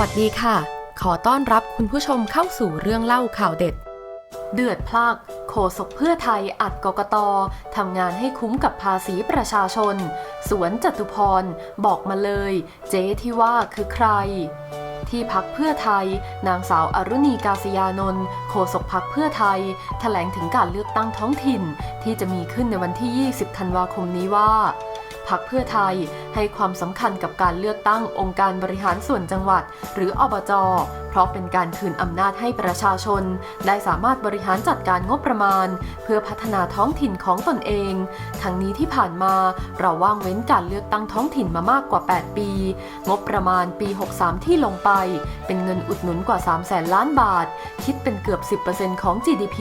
วัสดีค่ะ ขอต้อนรับคุณผู้ชมเข้าสู่เรื่องเล่าข่าวเด็ด เดือดพลากโฆษกเพื่อไทยอัดกกตทำงานให้คุ้มกับภาษีประชาชน สวนจตุพร บอกมาเลย เจ๊ที่ว่าคือใคร ที่พักเพื่อไทย นางสาวอรุณีกาศยานนท์โฆษกพักเพื่อไทยแถลงถึงการเลือกตั้งท้องถิ่น ที่จะมีขึ้นในวันที่ 20 ธันวาคมนี้ว่า พักเพื่อไทย ให้ความสำคัญกับการเลือกตั้งองค์การบริหารส่วนจังหวัด หรืออบจเพราะเป็นการคืนอำนาจให้ประชาชน ได้สามารถบริหารจัดการงบประมาณ เพื่อพัฒนาท้องถิ่นของตนเอง ทั้งนี้ที่ผ่านมาเราว่างเว้นการเลือกตั้งท้องถิ่นมามากกว่า 8 ปี งบประมาณปี 63 ที่ลงไป เป็นเงินอุดหนุนกว่า3แสนล้านบาท คิดเป็นเกือบ 10%ของ GDP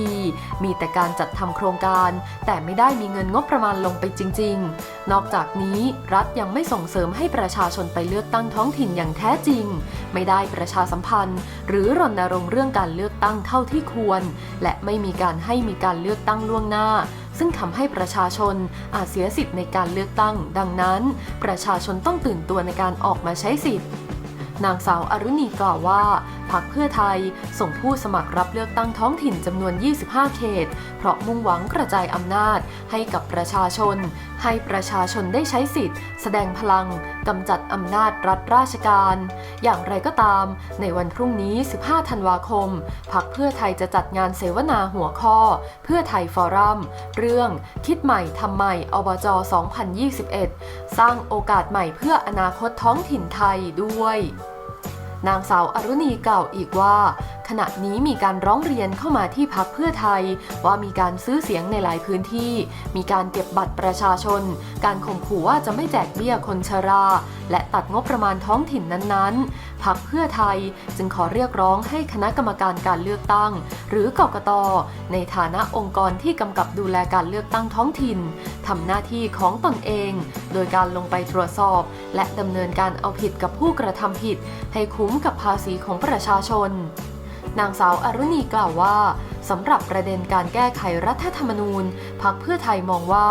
มีแต่การจัดทำโครงการ แต่ไม่ได้มีเงินงบประมาณลงไปจริง ๆ นอกจากนี้ รัฐยังไม่ส่งเสริมให้ประชาชนไปเลือกตั้งท้องถิ่นอย่างแท้จริง ไม่ได้ประชาสัมพันธ์ หรือรณรงค์เรื่องการเลือกตั้งเท่าที่ควร และไม่มีการให้มีการเลือกตั้งล่วงหน้า ซึ่งทำให้ประชาชนอาจเสียสิทธิ์ในการเลือกตั้ง ดังนั้น ประชาชนต้องตื่นตัวในการออกมาใช้สิทธิ์นางสาวอรุณีกล่าวว่า พรรคเพื่อไทย ส่งผู้สมัครรับเลือกตั้งท้องถิ่นจำนวน 25 เขต เพราะมุ่งหวังกระจายอำนาจให้กับประชาชน ให้ประชาชนได้ใช้สิทธิ์ แสดงพลังกำจัดอำนาจรัฐราชการ อย่างไรก็ตาม ในวันพรุ่งนี้ 15 ธันวาคมพรรคเพื่อไทยจะจัดงานเสวนาหัวข้อ เพื่อไทยฟอรัม เรื่องคิดใหม่ทำใหม่อบจ 2021 สร้างโอกาสใหม่เพื่ออนาคตท้องถิ่นไทยด้วย นางสาวอรุณีกล่าวอีกว่า ขณะนี้มีการร้องเรียนเข้ามาที่พักเพื่อไทย ว่ามีการซื้อเสียงในหลายพื้นที่ มีการเก็บบัตรประชาชน การข่มขู่ว่าจะไม่แจกเบี้ยคนชรา และตัดงบประมาณท้องถิ่นนั้นๆ พักเพื่อไทยจึงขอเรียกร้องให้คณะกรรมการการเลือกตั้ง หรือกกตในฐานะองค์กรที่กำกับดูแลการเลือกตั้งท้องถิ่นทำหน้าที่ของตนเอง โดยการลงไปตรวจสอบ และดำเนินการเอาผิดกับผู้กระทำผิด ให้คุ้มกับภาษีของประชาชน นางสาวอรุณีกล่าวว่าสำหรับประเด็นการแก้ไขรัฐธรรมนูญพักเพื่อไทยมองว่า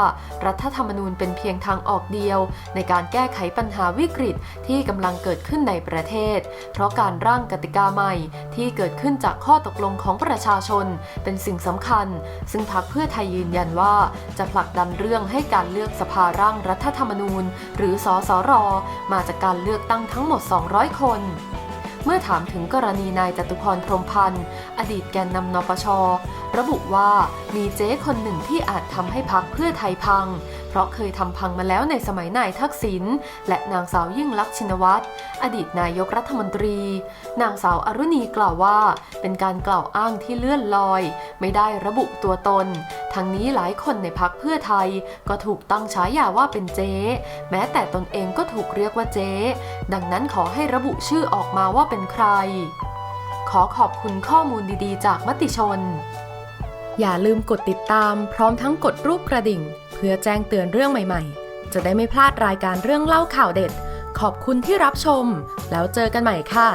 รัฐธรรมนูญเป็นเพียงทางออกเดียว ในการแก้ไขปัญหาวิกฤตที่กำลังเกิดขึ้นในประเทศ เพราะการร่างกติกาใหม่ที่เกิดขึ้นจากข้อตกลงของประชาชน เป็นสิ่งสำคัญ ซึ่งพักเพื่อไทยยืนยันว่า จะผลักดันเรื่องให้การเลือกสภาร่างรัฐธรรมนูญ หรือสสร มาจากการเลือกตั้งทั้งหมด 200 คน เมื่อถามถึงกรณีนายจตุพรพรมพันธ์ อดีตแกนนำนปช ระบุว่ามีเจ๊คนหนึ่งที่อาจทำให้พักเพื่อไทยพัง เพราะเคยทำพังมาแล้วในสมัยนายทักษิณและนางสาวยิ่งลักษณ์ชินวัตรอดีตนายกรัฐมนตรี นางสาวอรุณีกล่าวว่า เป็นการกล่าวอ้างที่เลื่อนลอย ไม่ได้ระบุตัวตน ทั้งนี้หลายคนในพักเพื่อไทย ก็ถูกตั้งฉายาว่าเป็นเจ๊ แม้แต่ตนเองก็ถูกเรียกว่าเจ๊ ดังนั้นขอให้ระบุชื่อออกมาว่าเป็นใคร ขอขอบคุณข้อมูลดีๆ จากมติชน อย่าลืมกดติดตามพร้อมทั้งกดรูปกระดิ่ง เพื่อแจ้งเตือนเรื่องใหม่ๆ จะได้ไม่พลาดรายการเรื่องเล่าข่าวเด็ด ขอบคุณที่รับชม แล้วเจอกันใหม่ค่ะ